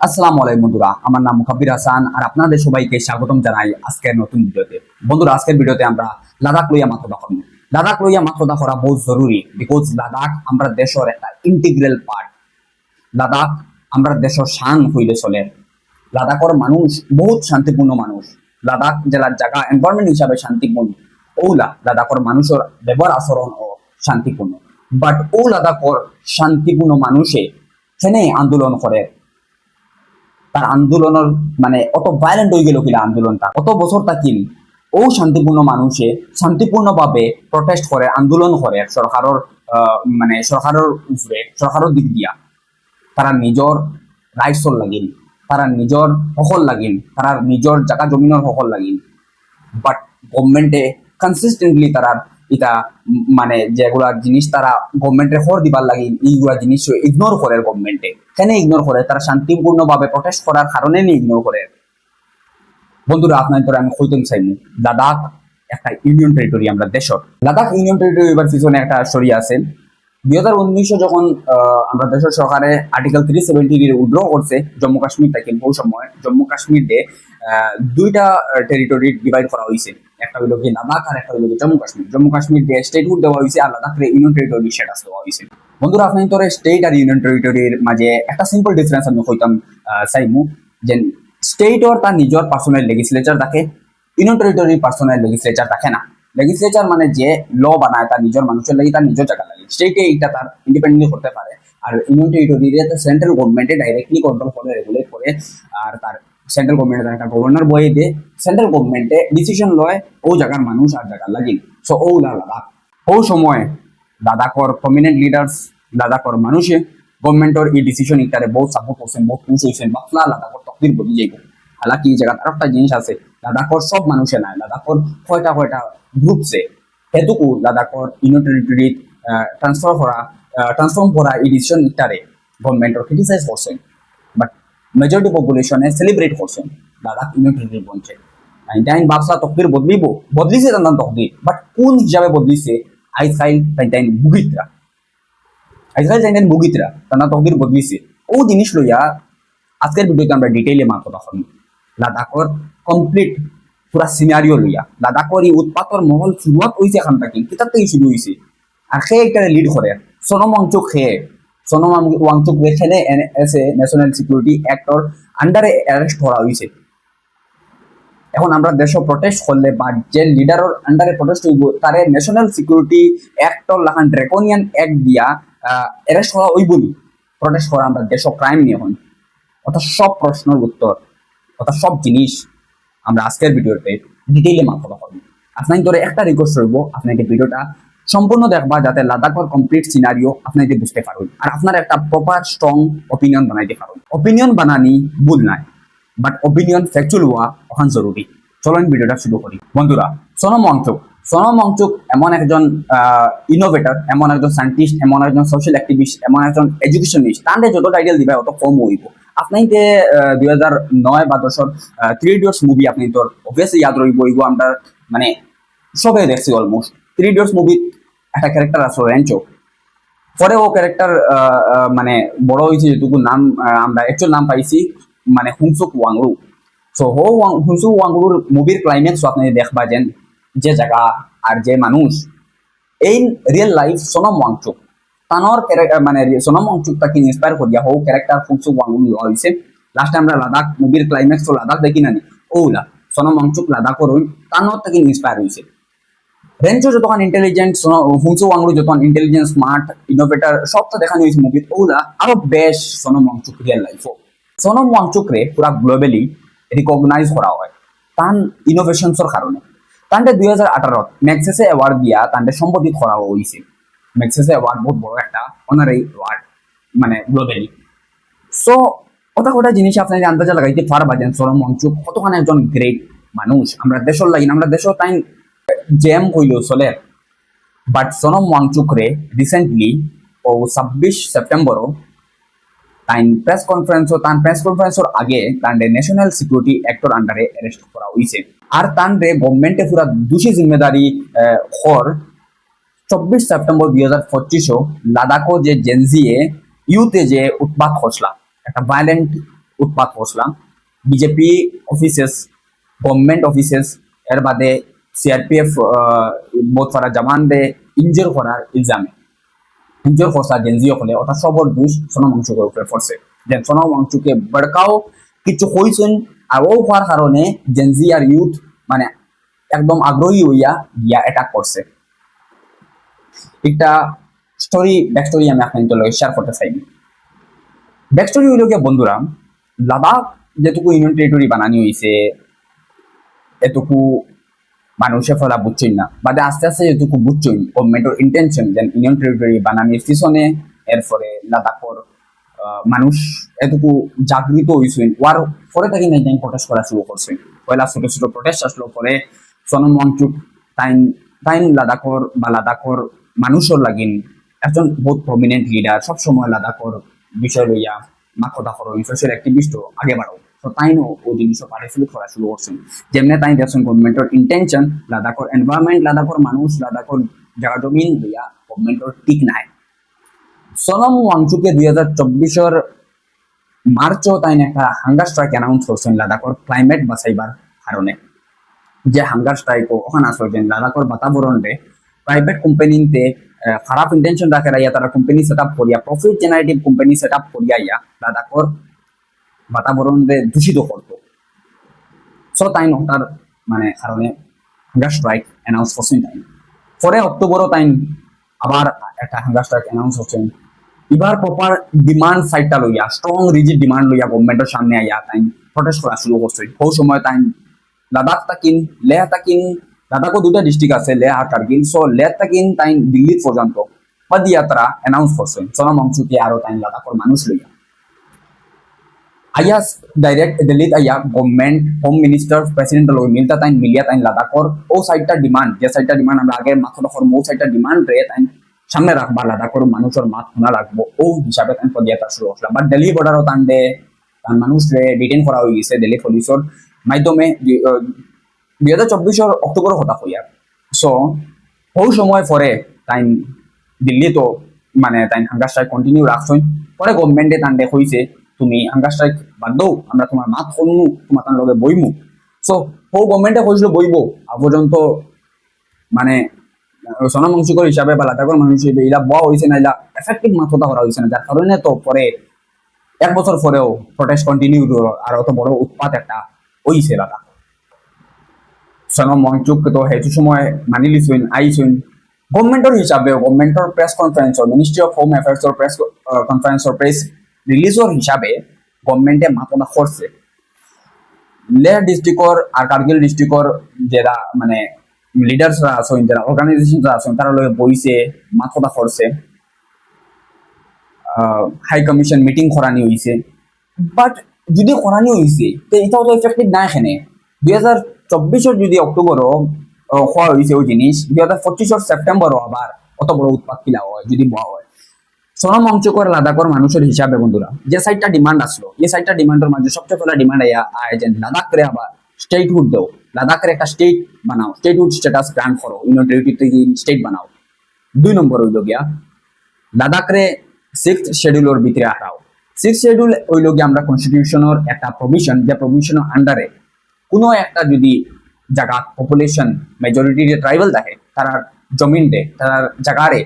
আসসালামু আলাইকুম বন্ধুরা, আমার নাম মুখাব্বির হাসান আর আপনাদের সবাইকে স্বাগতম জানাই আজকের নতুন ভিডিওতে। বন্ধুরা, আজকের ভিডিওতে আমরা লাদাখ লইয়া মাত্রা করব। লাদাখ লইয়া মাত্রা করা বহুত জরুরি বিকজ লাদাখ আমরা দেশের একটা ইন্টিগ্রাল পার্ট লাদাখ আমরা দেশের শান হইলে চলে। লাদাখর মানুষ বহুত শান্তিপূর্ণ মানুষ। লাদাখ জেলার জায়গা এনভায়রনমেন্ট হিসাবে শান্তিপূর্ণ। ওলা, লাদাখর মানুষের ব্যবহার আচরণ ও শান্তিপূর্ণ। বাট ও লাদাখর শান্তিপূর্ণ মানুষে সেনে আন্দোলন করে? তার আন্দোলনের মানে অত ভায়োলেন্ট হয়ে গেল কিনা আন্দোলনটা? অত বছর থাকিল ও শান্তিপূর্ণ মানুষে শান্তিপূর্ণভাবে প্রটেস্ট করে, আন্দোলন করে সরকারের মানে সরকারের উপরে, সরকারের দিক দিয়া। তারা নিজর রাইটসর লাগিল, তারা নিজর হকল লাগিল, তারা নিজর জায়গা জমিনের হকল লাগিল। বাট গভর্নমেন্টে কনসিস্টেন্টলি তারা উম মানে যেগুলা জিনিস তারা গভর্নমেন্টে হর দিবার লাগি এইগুলা জিনিস ইগনোর করে গভর্নমেন্টে কেন ইগনোর করে? তারা শান্তিপূর্ণভাবে প্রটেস্ট করার কারণে নিয়ে ইগনোর করে। বন্ধুরা আপনার তোরা আমি কইতেন চাইমু লাদাখ একটা ইউনিয়ন টেরিটরি আমরা দেশর লাদাখ ইউনিয়ন টেরিটরি এবার পিছনে একটা স্টোরি আছে। দুই হাজার উনিশশো যখন আমরা দেশের সরকারে আর্টিকেল থ্রি সেভেন্টি উড্র করছে জম্মু কাশ্মীর থেকে বহু সময় জম্মু কাশ্মীরে আহ, দুইটা টেরিটরি ডিভাইড করা হয়েছে একটা হইল কি লাদাখ আর একটা হইল কি জম্মু কাশ্মীর। জম্মু কাশ্মীর দিয়ে স্টেটহুড দেওয়া হয়েছে আর লাদাখের ইউনিয়ন টেরিটরি স্ট্যাটাস দেওয়া হয়েছে। বন্ধুরা আপনার তোর স্টেট আর ইউনিয়ন টেরিটরির মাঝে একটা সিম্পল ডিফারেন্স আমি কইতাম চাইমু। যে স্টেটর তার নিজের পার্সোনাল লেজিসলেচার থাকে ইউনিয়ন টেরিটরি পার্সোনাল লেজিসলেচার থাকে না। লেজিসলেচার মানে যে ল বানায় তার নিজের মানুষের লাগি, তার নিজের জায়গা লাগে। স্টেটে এইটা তার ইন্ডিপেন্ডেন্টলি করতে পারে। আর ইউনিয়ন টেরিটরিতে সেন্ট্রাল গভর্নমেন্টে ডাইরেক্টলি কন্ট্রোল করে রেগুলেট করে, আর তার সেন্ট্রাল গভর্নমেন্টে তার একটা গভর্নর বয়ে দিয়ে সেন্ট্রাল গভর্নমেন্টে ডিসিশন লয়, ও জায়গার মানুষ আর জায়গার লাগিন সো ও লাদাখ ও সময় লাদাখর প্রমিনেন্ট লিডার্স লাদাখর মানুষে গভর্নমেন্টর এই ডিসিশন ইটারে বহুত সাপোর্ট করছেন, বহুত পুশ হয়েছেন বাফলা লাদাখর তকদির বলি যাইব। হালাকি এই জায়গাত আর একটা জিনিস আছে লাদাখর সব মানুষে নাই লাদাখর কয়টা কয়টা গ্রুপসে হেতুকু লাদাখর ইউনিয়ন টেরিটরিত ট্রান্সফার করা ট্রান্সফর্ম করা এই ডিসিশন ইটারে গভর্নমেন্টর ক্রিটিসাইজ করছেন মেজরিটি পপুলেশনে সেলিব্রেট করছেন। লাদাখ ইউনিয়ন টেরিটরি বলছে তাইন বাপসা, তকদির বদলিব, বদলিছে তান তকদির। বাট কোন হিসাবে বদলিছে? আইসাইল তাইন বুগিতরা আইসাইল তাইন বুগিতরা তানা তকদির বদলিছে। ও জিনিস লইয়া আজকের ভিডিওতে আমরা ডিটেইলে মাত কথা শুনি লাদাখর কমপ্লিট পুরা সিনারিও লইয়া। লাদাখর এই উৎপাতর মহল শুরুয়াত হয়েছে এখান থেকে, কিতাব থেকে শুরু হয়েছে আর সে একটা লিড করে সোনম ওয়াংচুক এখানে এসে ন্যাশনাল সিকিউরিটি অ্যাক্টর আন্ডারে অ্যারেস্ট করা হয়েছে এখন আমরা দেশ প্রটেস্ট করলে বা যে আন্ডারে প্রটেস্ট হইব ন্যাশনাল সিকিউরিটি অ্যাক্টর লাখান ড্রেকোনিয়ান অ্যাক্ট দিয়া অ্যারেস্ট করা প্রটেস্ট করা আমরা দেশ ক্রাইম নিয়ে হন অর্থাৎ সব প্রশ্নের উত্তর অর্থাৎ সব জিনিস আমরা আজকের ভিডিওতে ডিটেইলে মাথা কথা হবে আপনাকে ধরে একটা রিকোয়েস্ট করব আপনাকে ভিডিওটা সম্পূর্ণ দেখবা যাতে লাদাখের কমপ্লিট সিনারিও আপনাকে বুঝতে পারুন। আর আপনার একটা প্রপার স্ট্রং অপিনিয়ন বানাইতে পারুন। অপিনিয়ন বানানি ভুল নাই বাট অপিনিয়ন ফ্যাকচুয়াল হওয়া ওখান জরুরি। চলুন ভিডিওটা শুরু করি। বন্ধুরা, সোনম ওয়াংচুক সোনম ওয়াংচুক এমন একজন ইনোভেটর এমন একজন সায়েন্টিস্ট এমন একজন সোশ্যাল অ্যাক্টিভিস্ট এমন একজন এডুকেশনিস্ট তাহলে যত টাইটেল দিবে, অত কম হইব। আপনি যে দুই হাজার নয় বা দশর থ্রি ইডিয়টস মুভি আপনি তোর অবভিয়াসলি ইয়াদ রইব আমরা মানে সবাই দেখছি অলমোস্ট থ্রি ইডিয়টস মুভি একটা ক্যারেক্টার আছে রেঞ্চো পরে ও ক্যারেক্টার মানে বড় হয়েছে যেটুকু নাম আমরা অ্যাকচুয়াল নাম পাইছি মানে হুংসুক ওয়াংরু। সো হো হুংসুক ওয়াংরুর মুভির ক্লাইম্যাক্স আপনি দেখবা যেন, যে জায়গা আর যে মানুষ। এই রিয়েল লাইফ সোনম ওয়াংচুক। তানোর মানে সোনম ওয়াংচুক তাকে ইন্সপায়ার করিয়া হো ক্যারেক্টার হুংসুক ওয়াংরু লওয়া হয়েছে লাস্টে আমরা লাদাখ মুভির ক্লাইম্যাক্স তো লাদাখ দেখি না নি? ওলা সোনম ওয়াংচুক লাদাখ রইন তানোর থেকে ইন্সপায়ার হয়েছে রেঞ্চো যতক্ষণ ইন্টেলিজেন্ট হুংসু ওয়াংরু যতক্ষণ ইন্টেলিজেন্ট স্মার্ট ইনোভেটর সব তো দেখানো হয়েছে মুভিত ওলা আরও বেশ সোনম ওয়াংচুক রিয়েল লাইফও সোনম ওয়াংচুক রে পুরা গ্লোবালি রিকগনাইজ করা হয় তান ইনোভেশনসর কারণে। তান্ডে দুই হাজার আঠারোত ম্যাক্সেসে অ্যাওয়ার্ড দিয়া তান্ডে সম্বোধিত করা হয়েছে ম্যাক্সেসে অ্যাওয়ার্ড বহুত বড় একটা অনারারি অ্যাওয়ার্ড মানে গ্লোবালি সো ওটা ওটা জিনিস আপনাকে আন্দাজা লাগাইতে পারবা যেন সোনম ওয়াংচুক কতখানি একজন গ্রেট মানুষ। আমরা দেশর লাগি আমরা দেশর তাই জেম কইল চলে। বাট সোনম ওয়াংচুক রে রিসেন্টলি ও ছাব্বিশ সেপ্টেম্বরও, তাইন প্রেস কনফারেন্সও তান প্রেস কনফারেন্সর আগে তান্ডে ন্যাশনাল সিকিউরিটি অ্যাক্টর আন্ডারে অ্যারেস্ট করা হয়েছে আর তানরে গভর্নমেন্টে পুরা দোষী জিম্মেদারি হর চব্বিশ সেপ্টেম্বর দুই হাজার পঁচিশও লাদাখও যে জেনজিয়ে ইউতে যে উৎপাত খসলা একটা ভায়োলেন্ট উৎপাত করছিলাম বিজেপি অফিসেস গভর্নমেন্ট অফিসেস এর বাদে সিআরপিএফ বহুত সারা জওয়ান দে ইনজোর করার ইলজামে ইনজোর করছা জেনজি হলে অর্থাৎ সবর দুষ সোনম অংশুকের উপরে পড়ছে দেন সোনম অংশুকে বড়কাও কিছু হইছেন আর ও হওয়ার কারণে জেনজি আর ইউথ মানে একদম আগ্রহী হইয়া গিয়া অ্যাটাক করছে একটা স্টোরি ব্যাক স্টোরি আমি আপনাদের লগে শেয়ার করতে চাই ব্যাক স্টোরি হইল গিয়ে বন্ধুরা লাদাখ যেটুকু ইউনিয়ন টেরিটরি বানানি হয়েছে এটুকু মানুষে ফলা বুঝছেন না। বাদে আস্তে আস্তে যেটুকু বুঝছেন গভর্নমেন্টের ইন্টেনশন যেন ইউনিয়ন টেরিটরি বানানির পিছনে, এরপরে লাদাখর মানুষ এটুকু জাগৃত হয়েছেন। ওয়ার পরে থাকি নাই তাই প্রটেস্ট করা শুরু করছেন। পয়লা ছোট ছোট প্রটেস্ট আসলো, পরে সোনম ওয়াংচুক তাইন তাইন লাদাখর বা লাদাখর মানুষের লাগিন একজন বহুত প্রমিনেন্ট লিডার সবসময় লাদাখর বিষয় লইয়া মাথা করো সোশ্যাল অ্যাক্টিভিস্ট আগে বাড়ো তো তাইনও ওই জিনিসও পার্টিসিপেট করা শুরু করছেন যেমনি তাই দেখছেন গভর্নমেন্টের ইন্টেনশন লাদাখর এনভায়রনমেন্ট লাদাখর মানুষ লাদাখর জায়গা জমিন লইয়া গভর্নমেন্টের ঠিক নাই। সোনম ওয়াংচুকে দুই হাজার চব্বিশের একটা হাঙ্গার স্ট্রাইক অ্যানাউন্স করছেন লাদাখর ক্লাইমেট বাঁচাইবার কারণে যে হাঙ্গার স্ট্রাইক ওখানে আসছেন লাদাখর বাতাবরণে প্রাইভেট কোম্পানিতে খারাপ ইন্টেনশন রাখে রাইয়া তারা কোম্পানি সেট আপ করিয়া profit generative company set up করিয়া লাদাখর বাতাবরণে দূষিত করতো। সো তাই তার মানে কারণে হাঙ্গার স্ট্রাইক অ্যানাউন্স করছেন তাই। পরে অক্টোবরও তাই আবার একটা হাঙ্গার স্ট্রাইক অ্যানাউন্স হচ্ছেন এবার প্রপার ডিমান্ড সাইডটা লইয়া স্ট্রং রিজিড ডিমান্ড লইয়া গভর্নমেন্টের সামনে আইয়া তাই প্রটেস্ট করা শুরু করছে ওই সময় তাই লাদাখ তাকিন লেহ তাকিন লাদাখও দুটা ডিস্ট্রিক্ট আছে লেহ আর কার্গিল সো লেহ তাকিন তাই দিল্লি পর্যন্ত পদযাত্রা অ্যানাউন্স করছেন সোনাম অংশুকে আরও তাই লাদাখর মানুষ লইয়া আইয়া ডাইরেক্ট দিল্লিত আইয়া গভর্নমেন্ট হোম মিনিস্টার প্রেসিডেন্ট লগে মিলতা তাই মিলিয়া তাই লাদাখর ও সাইডটা ডিমান্ড যে সাইডটা ডিমান্ড আমরা আগে মাথা দখর মৌ সাইডটা ডিমান্ড রে তাই সামনে রাখবা লাদাখর মানুষের মাত শোনা রাখব ও হিসাবে তাই পদযাত্রা শুরু করলাম বাট দিল্লি বর্ডারও তান দে তার মানুষ রে ডিটেন করা হয়ে গেছে দিল্লি পুলিশের মাধ্যমে, দুই- হাজার চব্বিশের অক্টোবর কথা হইয়া সো ওই সময় পরে তাই দিল্লি তো মানে তাই হাঙ্গার স্ট্রাইক কন্টিনিউ রাখছই পরে গভর্নমেন্টে তান দেখ হইছে তুমি হাঙ্গার স্ট্রাইক বাদ দাও আমরা তোমার মাত শুনমু তোমার তার লগে বইমু। সো ও গভর্নমেন্টে কইছিল বইব। আ মানে আহ, হিসাবে বা লাদাখর মানুষ হিসেবে এরা বয়া হয়েছে না এরা এফেক্টিভ মাথা করা হয়েছে না। যার কারণে তো পরে এক বছর পরেও প্রটেস্ট কন্টিনিউ আর অত বড় উৎপাত একটা হইছে দাদা সোনম ওয়াংচুক তো সেইটো সময় মানি লিছুন আইছুন গভর্নমেন্টৰ হিচাপে গভর্নমেন্টৰ প্ৰেছ কনফাৰেন্সৰ মিনিষ্ট্ৰি অফ হোম এফেয়াৰ্ছৰ প্ৰেছ কনফাৰেন্সৰ প্ৰেছ ৰিলিজৰ হিচাপে গভর্নমেন্টে মাতনা করছে লেহ ডিস্ট্রিক্টর আর কার্গিল ডিস্ট্রিক্টর যারা মানে লিডার্সরা আছেন যারা অর্গানাইজেশনরা আছেন তারা লগে বইছে মাথা করছে হাই কমিশন মিটিং করানি হয়েছে বাট যদি করানি হয়েছে তো এটাও তো এফেক্টিভ না এখানে দুই হাজার চব্বিশের যদি অক্টোবরও হওয়া হয়েছে ওই জিনিস দুই হাজার পঁচিশের সেপ্টেম্বরও আবার অত বড় উৎপাদ কিলা হয়, যদি বয়া হয়। সোনম অংশকর লাদাখর মানুষের হিসাবে বন্ধুরা, যে সাইডটা ডিমান্ড আসলো, এই সাইডটা ডিমান্ডের মাঝে সবচেয়ে পহলা ডিমান্ড আয়া যে লাদাখ রে আবার স্টেটহুড দেও, লাদাখের একটা স্টেট বানাও স্টেটহুড স্ট্যাটাস গ্রান্ট করো ইউনিয়ন টেরিটরি থেকে স্টেট বানাও। দুই নম্বর হইল গিয়া, লাদাখরে সিক্স শিডিউলের ভিতরে হারাও। সিক্স শিডিউল হইল গিয়া আমরা কনস্টিটিউশনের একটা প্রভিশন যে প্রভিশনের আন্ডারে কোনো একটা যদি জায়গা পপুলেশন মেজরিটি যে ট্রাইবাল থাকে তারা জমিন দে তার জায়গারে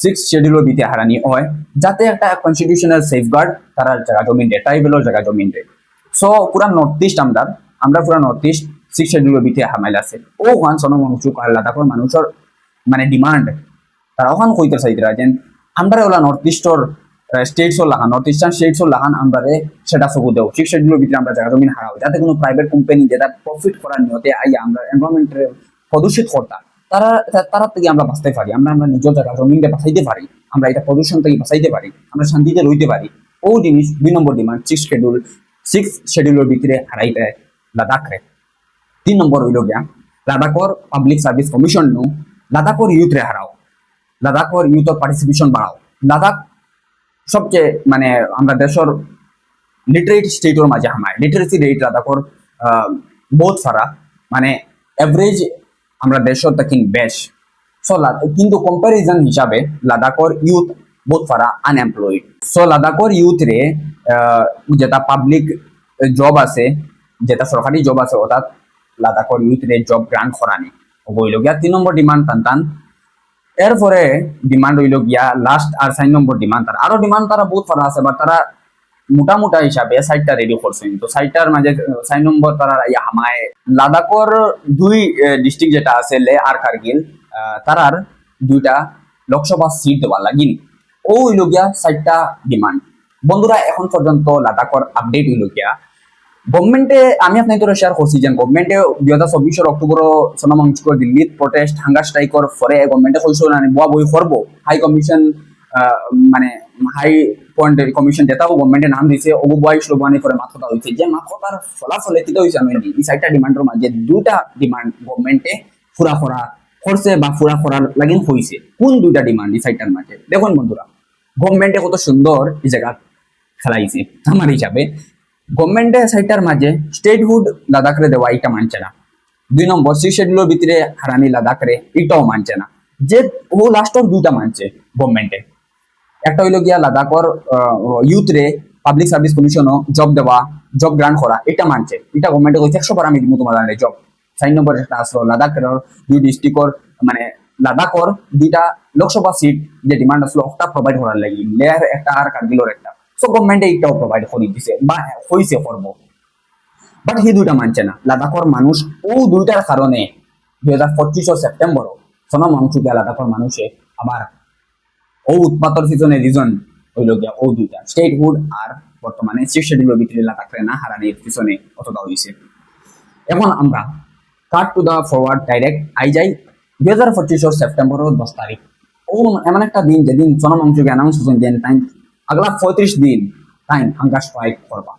সিক্স শিডিউলের ভিতরে হারানি হয়, যাতে একটা কনস্টিটিউশনাল সেফগার্ড তারা জায়গা জমিন দে ট্রাইবেলের জায়গা জমিন দে সো পুরা নর্থ ইস্ট আমরা আমরা পুরা নর্থ ইস্ট সিক্স শিডিউলের ভিতরে হামাইল আছে। ও সনম অংশুক আর লাদাখর মানুষের মানে ডিমান্ড তারা ওখান কইতে চাইতে যেন আমরা ওলা নর্থ ইস্টর স্টেটস ও লাগান নর্থ ইস্টার্ন স্টেটস ও লাগান আমরা সেটা চকু দেও। সিক্স শিডিউলের ভিতরে আমরা জায়গা জমিন হারাও, যাতে কোনো প্রাইভেট কোম্পানি যেটা প্রফিট করার নিয়তে আইয়া আমরা এনভারনমেন্টের প্রদূষিত কর্তা। তারা তারা থেকে আমরা বাঁচতে পারি, আমরা আমরা নিজের জায়গা জমিনটা বাঁচাইতে পারি, আমরা এটা প্রদূষণ থেকে বাঁচাইতে পারি, আমরা শান্তিতে রইতে পারি। ও জিনিস দুই number demand six schedule six শিডিউলের ভিতরে হারাইতে লাদাখ। রে তিন নম্বর হইল গিয়া, লাদাখর পাবলিক সার্ভিস কমিশন নু লাদাখর ইউথ রে হারাও। লাদাখর ইউথর পার্টিসিপেশন বাড়াও। লাদাখ সবচেয়ে মানে আমরা দেশের লিটারেট স্টেটের মাঝে হামায়। লিটারেসি রেট লাদাখর বহুত সারা। মানে এভারেজ আমরা দেশের তাকিন বেশ। সো কিন্তু কম্পারিজন হিসাবে লাদাখর ইউথ বহুত ফারা আনএমপ্লয়েড সো লাদাখর ইউথ রে যেটা পাবলিক জব আছে, যেটা সরকারি জব আছে অর্থাৎ লাদাখর ইউথ রে জব গ্রান্ট করানি হইল গিয়া তিন নম্বর ডিমান্ড টান টান। এরপরে ডিমান্ড হইল গিয়া লাস্ট আর চার নম্বর ডিমান্ড তার আরও ডিমান্ড তারা বহুত ফারা আছে বা তারা মোটা মোটা হিসাবে সাইটটা রেডি করছেন। তো সাইটটার মাঝে চার নম্বর তারা হামায় লাদাখর দুই ডিস্ট্রিক্ট যেটা আছে, লে আর কার্গিল তারার দুইটা লোকসভা সিট দেওয়া লাগিল ও হইল সাইটটা ডিমান্ড বন্ধুরা, এখন পর্যন্ত লাদাখর আপডেট হইল গিয়া গভর্নমেন্টে আমি আপনার তোরা শেয়ার করছি যে গভর্নমেন্টে দুই হাজার চব্বিশের অক্টোবর সোনামঞ্চকর দিল্লিত প্রটেস্ট হাঙ্গার স্ট্রাইকর ফরে গভর্নমেন্টে কইছিল না বই করব হাই কমিশন মানে হাই পয়েন্ট কমিশন যেটাও গভর্নমেন্টে নাম দিছে বয় স্লোগানি করে মাথা হয়েছে যে মাথার ফলাফলে কিতা হয়েছে আমি এই চারটা ডিমান্ডের মাঝে দুইটা ডিমান্ড গভর্নমেন্টে ফুরা করা করছে বা ফুরা করার লাগিন হয়েছে কোন দুইটা ডিমান্ড এই চারটার মাঝে দেখুন বন্ধুরা গভর্নমেন্টে কত সুন্দর এই জায়গা খেলাইছে। আমার হিসাবে গভর্নমেন্টে সাইটার মাঝে স্টেটহুড লাদাখরে দেওয়া এটা মানছে না দুই নম্বর সিক্স শিডিউলের ভিতরে হারানি লাদাখরে এটাও মানছে না যে ও লাস্টর দুইটা মানছে গভর্নমেন্টে একটা হইল গিয়া লাদাখর ইউথ রে পাবলিক সার্ভিস কমিশনও জব দেওয়া জব গ্রান্ট করা, এটা মানছে। এটা গভর্নমেন্টে কইছে, একশো বার আমি দিব তোমার জব চার নম্বর একটা আসলো লাদাখের দুই ডিস্ট্রিক্টর মানে লাদাখর দুইটা লোকসভা সিট যে ডিমান্ড আসলো ওটা প্রোভাইড করার লাগি। লেয়ার একটা আর কার্গিলর একটা। সো গভর্নমেন্টে এইটাও প্রোভাইড করে দিছে, বা হইছে করব। বাট সেই দুইটা মানছে না। লাদাখর মানুষ ও দুইটার কারণে দুই হাজার পঁচিশের সেপ্টেম্বর সোনম অংশুকে লাদাখর মানুষে আবার ও উৎপাতর পিছনে রিজন হইল গিয়া ও দুইটা। স্টেট হুড আর বর্তমানে শীর্ষ শিডিউলের ভিতরে লাদাখরে না হারানির পিছনে অতটা হয়েছে এখন আমরা cut to the forward direct I যাই দুই হাজার পঁচিশের সেপ্টেম্বরের দশ তারিখ ও এমন একটা দিন, যেদিন সোনম অংশুকে অ্যানাউন্স হয়েছেন দেন টাইম আগলা পঁয়ত্রিশ দিন টাইম হাঙ্গার স্ট্রাইক করবা।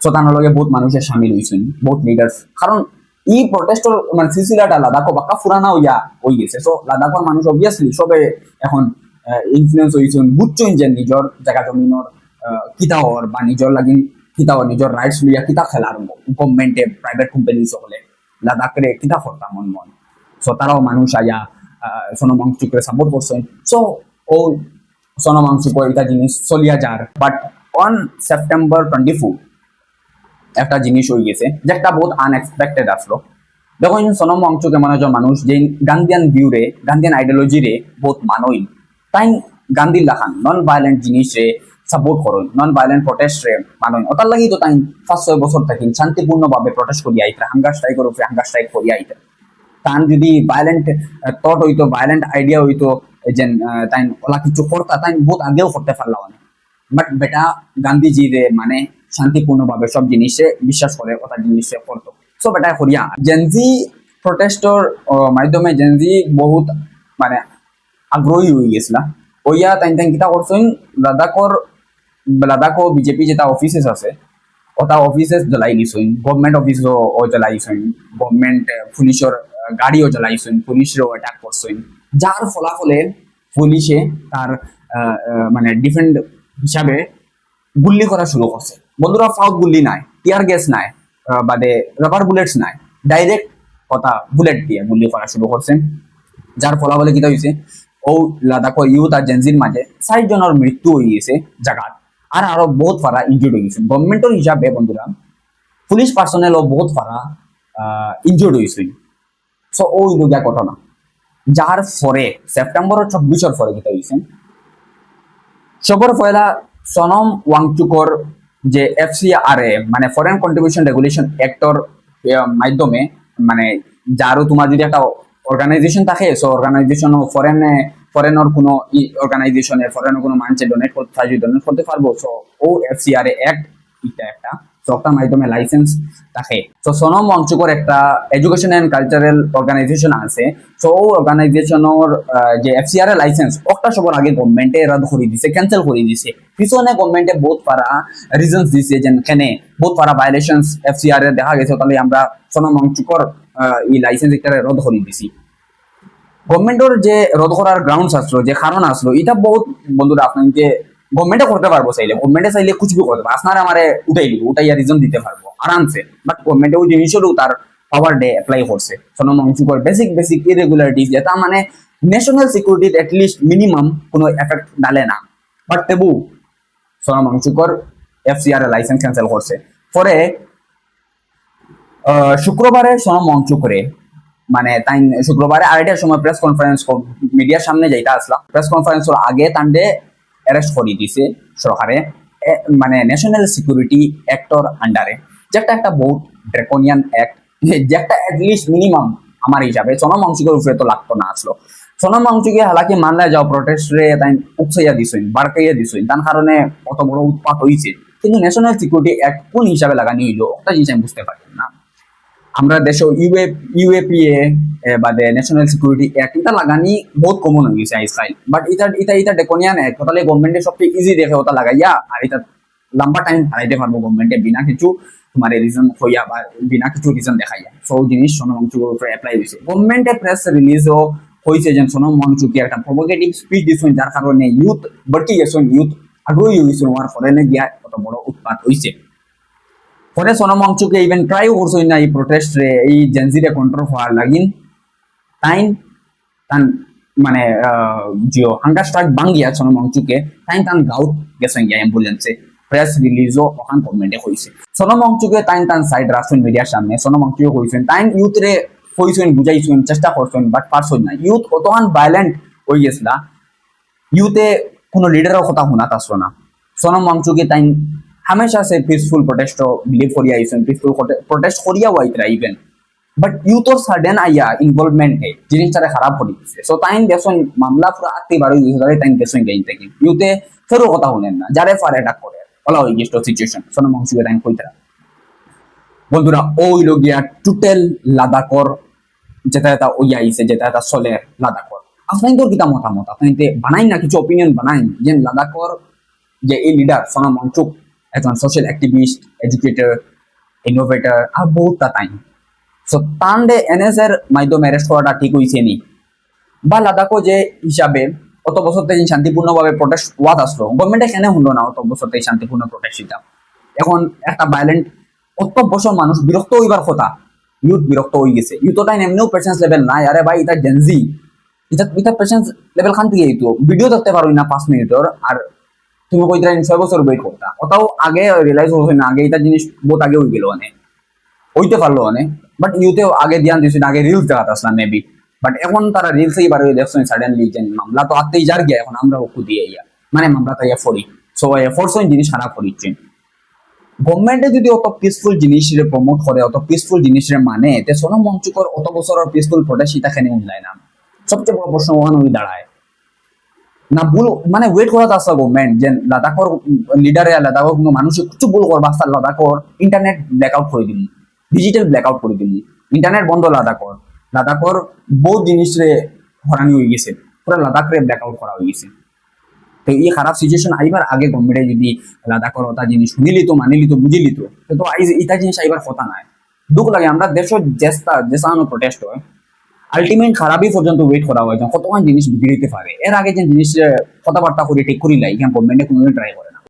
শতানোর লগে বহুত মানুষের সামিল হয়েছেন বহুত লিডার্স কারণ ই প্রটেস্টর মানে সিলসিলাটা লাদাখো বাক্কা ফুরানা হইয়া হয়ে গেছে। সো লাদাখর মানুষ অবভিয়াসলি সবে এখন ইনফ্লুয়েন্স হয়েছেন বুঝছেন যে নিজের জায়গা জমিনের কিতা হর বা নিজের লাগিন কিতা হর নিজের রাইটস লইয়া কিতা খেলার গভর্নমেন্টে প্রাইভেট কোম্পানি সকলে লাদাখরে কিতা করতাম মন মন। সো তারাও মানুষ আয়া সোনম অংশুকে সাপোর্ট করছেন সো ও সোনম অংশুক এটা জিনিস চলিয়া যার but on September twenty four একটা জিনিস হয়ে গেছে যে একটা বহুত আনএক্সপেক্টেড আসলো। দেখো সোনম অংশ কেমন একজন মানুষ, যে গান্ধিয়ান ভিউ রে গান্ধিয়ান আইডিওলজি রে বহুত মানইন তাই গান্ধী লাখান নন ভায়োলেন্ট জিনিস রে সাপোর্ট করুন নন ভায়োলেন্ট প্রটেস্ট রে মানইন ওটার লাগি তো তাই পাঁচ ছয় বছর থাকি শান্তিপূর্ণ ভাবে প্রটেস্ট করি আইতা হাঙ্গার স্ট্রাইক উপরে হাঙ্গার স্ট্রাইক করি আইতা। তান যদি ভায়োলেন্ট থট হইতো ভায়োলেন্ট আইডিয়া হইতো যে তাই ওলা কিছু করতা, তাই বহুত আগেও করতে পারলাম বাট বেটা গান্ধীজি রে মানে শান্তিপূর্ণভাবে সব জিনিসে বিশ্বাস করে ওটা জিনিসে করতো। সো বেটা করিয়া জেনজি প্রটেস্টর মাধ্যমে জেনজি বহুত মানে আগ্রহী হয়ে গেছিল। ওইয়া তাই তাই কিতা করছেন লাদাখর লাদাখ বিজেপি যেটা অফিসেস আছে, ওটা অফিসেস জ্বলাই দিছেন গভর্নমেন্ট অফিসও ও জ্বলাই দিছেন গভর্নমেন্ট পুলিশের গাড়িও জ্বলাইছেন পুলিশেরও অ্যাটাক করছেন যার ফলাফলে পুলিশে তার মানে ডিফেন্ড হিসাবে গুল্লি করা শুরু করছে। বন্ধুরা ফাউক গুল্লি নাই টিয়ার গ্যাস নাই বাদে রাবার বুলেটস নাই। ডাইরেক্ট কথা বুলেট দিয়ে গুল্লি করা শুরু করছেন যার ফলাফলে কিতা হয়েছে? ও লাদাখ ইউথ আর জেনজির মাঝে ষাট জনের মৃত্যু হয়ে গেছে জায়গাত আর আরও বহুত ফারা ইনজুর্ড হয়ে গেছে। গভর্নমেন্টের হিসাবে বন্ধুরা পুলিশ পার্সোনেলও বহুত ফারা ইনজুর্ড হয়েছে। সো ওই দুটা ঘটনা যার পরে সেপ্টেম্বরের চব্বিশের পরে যেটা হয়েছে? সবর পয়লা সনম ওয়াংচুকর যে এফসিআরএ মানে ফরেন কন্ট্রিবিউশন রেগুলেশন অ্যাক্টর মাধ্যমে মানে যারও তোমার যদি একটা অর্গানাইজেশন থাকে সো অর্গানাইজেশন ফরেন ফরেনর কোনো ই অর্গানাইজেশনে ফরেনর কোনো মানুষে ডোনেট করতে চাই ডোনেট করতে পারব সো ও এফসিআরএ অ্যাক্ট এটা। একটা সফটার মাধ্যমে লাইসেন্স থাকে। তো সোনম অংশুকর একটা এডুকেশন এন্ড কালচারাল অর্গানাইজেশন আছে। সো অর্গানাইজেশনের যে এফসিআর এর লাইসেন্স একটা সবার আগে গভর্নমেন্টে রাদ করে দিছে ক্যান্সেল করে দিছে। পিছনে গভর্নমেন্টে বহুত পারা রিজনস দিছে কেনে বহুত পারা ভায়োলেশনস এফসিআর এর দেখা গেছে, তাহলে আমরা সোনম অংশুকর এই লাইসেন্স একটা রদ করে দিছি। গভর্নমেন্টের যে রদ করার গ্রাউন্ডস আসলো, যে কারণ আসলো, এটা বহুত বন্ধুরা আপনাকে গভর্নমেন্টে করতে পারব চাইলে গভর্নমেন্টে চাইলে কিছু করতে পারব। আপনার আমারে উঠাই দিব, উঠাইয়া রিজন দিতে পারব, আরামসে। বাট গভর্নমেন্টে ওই জিনিসেরও তার পাওয়ার ডে অ্যাপ্লাই করছে। সোনম অংশুকর বেসিক বেসিক ইরেগুলারিটিস যেটা মানে ন্যাশনাল সিকিউরিটির এটলিস্ট মিনিমাম কোনো এফেক্ট ডালে না। বাট তেবু সোনাম এফসিআর লাইসেন্স ক্যান্সেল করছে। পরে শুক্রবারে সোনাম অংশুকরে মানে তাই শুক্রবারে আড়াইটার সময় প্রেস কনফারেন্স মিডিয়ার সামনে যাইতে আসলা প্রেস কনফারেন্সের আগে তান্ডে অ্যারেস্ট করে দিছে সরকারে মানে ন্যাশনাল সিকিউরিটি অ্যাক্টর আন্ডারে যেটা একটা বহুত ড্রেকোনিয়ান অ্যাক্ট যেটা অ্যাটলিস্ট মিনিমাম আমার হিসাবে সোনাম অংশুকের উপরে তো লাগতো না আসলো সোনাম অংশুকে হালাকি মানলে যাও প্রোটেস্ট রে তাই উকসাইয়া দিছইন বাড়কাইয়া দিছইন তার কারণে অত বড় উৎপাত হয়েছে কিন্তু ন্যাশনাল সিকিউরিটি অ্যাক্ট কোন হিসাবে লাগানি হইল একটা জিনিস আমি বুঝতে পারি না। আমরা দেশ ইউএ ইউএপিএ বাদে ন্যাশনাল সিকিউরিটি অ্যাক্ট এটা লাগানি বহুত কমন হয়ে গেছে আইসকাইল বাট এটা এটা এটা ডেকোনিয়ান অ্যাক্ট তাহলে গভর্নমেন্টে সবচেয়ে ইজি দেখে ওটা লাগাইয়া আর এটা লম্বা টাইম হারাইতে পারব গভর্নমেন্টে বিনা কিছু তোমার রিজন হইয়া বা বিনা কিছু রিজন দেখাইয়া। সব জিনিস সোনম মঞ্চুকের উপরে অ্যাপ্লাই হয়েছে গভর্নমেন্টে প্রেস রিলিজও হয়েছে যে সোনম মঞ্চুকে একটা প্রভোকেটিভ স্পিচ দিচ্ছেন যার কারণে ইউথ বর্তি গেছেন ইউথ আগ্রহী হয়েছে আমার ফরেনে গিয়া কত বড় উৎপাত হয়েছে পরে সোনম অংশুকে ইভেন ট্রাইও করছই না এই প্রোটেস্ট রে, এই জেনজিরে কন্ট্রোল হওয়ার লাগিন তাইন, তান মানে জিও, হাঙ্গার স্ট্রাইক বাঙ্গিয়া সোনম অংশুকে তাইন তান গাউট গেছেন গিয়া অ্যাম্বুলেন্সে প্রেস রিলিজও ওখান গভর্নমেন্টে হয়েছে সোনম অংশুকে তাইন তান সাইড রাখছেন মিডিয়ার সামনে। সোনম অংশুকে কইছেন তাইন ইউথ রে কইছেন বুঝাইছেন চেষ্টা করছেন বাট পারছেন না ইউথ অতহান ভায়োলেন্ট হয়ে গেছিলা। ইউতে কোনো লিডারের কথা শোনাত আসলো না। সোনম মংচুকে তাই হামেশা সে পিসফুল প্রোটেস্ট বিলিভ করিয়া আইছেন পিসফুল প্রোটেস্ট করিয়া আইতরা ইভেন বাট ইউথর সাডেন আইয়া ইনভলভমেন্ট হে জিনিসটারে খারাপ করে দিচ্ছে সো তাইন দেখুন মামলা পুরো আত্মি বারো দিয়েছে তাই তাইন দেখুন গাইন থেকে ইউতে ফেরো কথা শুনেন না যারে ফার অ্যাটাক করে ওলা হয়ে গেছিল সিচুয়েশন সোনম মংচুকে তাইন কইতরা বন্ধুরা ওই লগিয়া টোটাল লাদাখর যেটা এটা ওই আইছে যেটা এটা চলে লাদাখর আপনাদের কিতা মতামত আপনাদের বানাই না কিছু অপিনিয়ন বানাই যে লাদাখর যে এই লিডার সোনাম মঞ্চুক একজন সোশ্যাল অ্যাক্টিভিস্ট এডুকেটর ইনোভেটর আর বহুতটা টাইম সো তান্ডে এনএস এর মাধ্যমে অ্যারেস্ট করাটা ঠিক হয়েছে নি। বা লাদাখও যে হিসাবে অত বছর থেকে শান্তিপূর্ণভাবে প্রোটেস্ট ওয়াত আসলো। গভর্নমেন্টে কেন হলো না অত বছর থেকে শান্তিপূর্ণ প্রোটেস্ট এটা এখন একটা ভায়োলেন্ট অত বছর মানুষ বিরক্ত হইবার কথা। ইউথ বিরক্ত হয়ে গেছে। ইউথ টাইম এমনিও পেশেন্স লেভেল নাই। আরে ভাই, এটা জেনজি এটা এটা পেশেন্স লেভেল খান থেকে ভিডিও দেখতে পারো না পাঁচ মিনিটর আর তুমি কইতে ছয় বছর ওয়েট করতা ওটাও আগে রিয়েলাইজ হচ্ছে না, আগে এটা জিনিস বহুত আগে হয়ে গেল অনেক হইতে পারল অনেক বাট ইউতেও আগে ধ্যান দিয়েছিল আগে রিলস দেখাতে আসলাম মেবি বাট এখন তারা রিলসেই বার হয়ে দেখছেন সাডেনলি যে মামলা তো আত্মেই যার গিয়া, এখন আমরা ওকু দিয়ে ইয়া। মানে মামলা তো ইয়া ফরি। সো ফোর্স জিনিস খারাপ করিচ্ছেন গভর্নমেন্টে যদি অত পিসফুল জিনিসরে প্রমোট করে, অত পিসফুল জিনিসরে মানে তে সোনম মঞ্চুকর অত বছরের পিসফুল প্রোটেস্ট এটা খেনে উঠলায় না সবচেয়ে বড় প্রশ্ন ওখানে দাঁড়ায়। না, ভুল মানে ওয়েট করা আসছে গভর্নমেন্ট যে লাদাখর লিডারে লাদাখর কোনো মানুষ কিছু ভুল করবা আসলে লাদাখর ইন্টারনেট ব্ল্যাকআউট করে দিন ডিজিটাল ব্ল্যাকআউট করে দিন ইন্টারনেট বন্ধ লাদাখর লাদাখর বহুত জিনিসরে হরানি হয়ে গেছে পুরো লাদাখরে ব্ল্যাকআউট করা হয়ে গেছে। তো এই খারাপ সিচুয়েশন আইবার আগে গভর্নমেন্টে যদি লাদাখর ওটা জিনিস শুনিলি তো মানিলি তো বুঝিলি তো তো আইজ এটা জিনিস আইবার কথা নাই। দুঃখ লাগে আমরা দেশের জেস্তা জেসানো প্রোটেস্ট হয়। আলটিমেট খারাপই পর্যন্ত ওয়েট করা হয়েছে। কতক্ষণ জিনিস বিগড়িতে পারে? এর আগে যে জিনিস কথাবার্তা করে, ঠিক করি লাই গভর্নমেন্টে কোনোদিন ট্রাই করে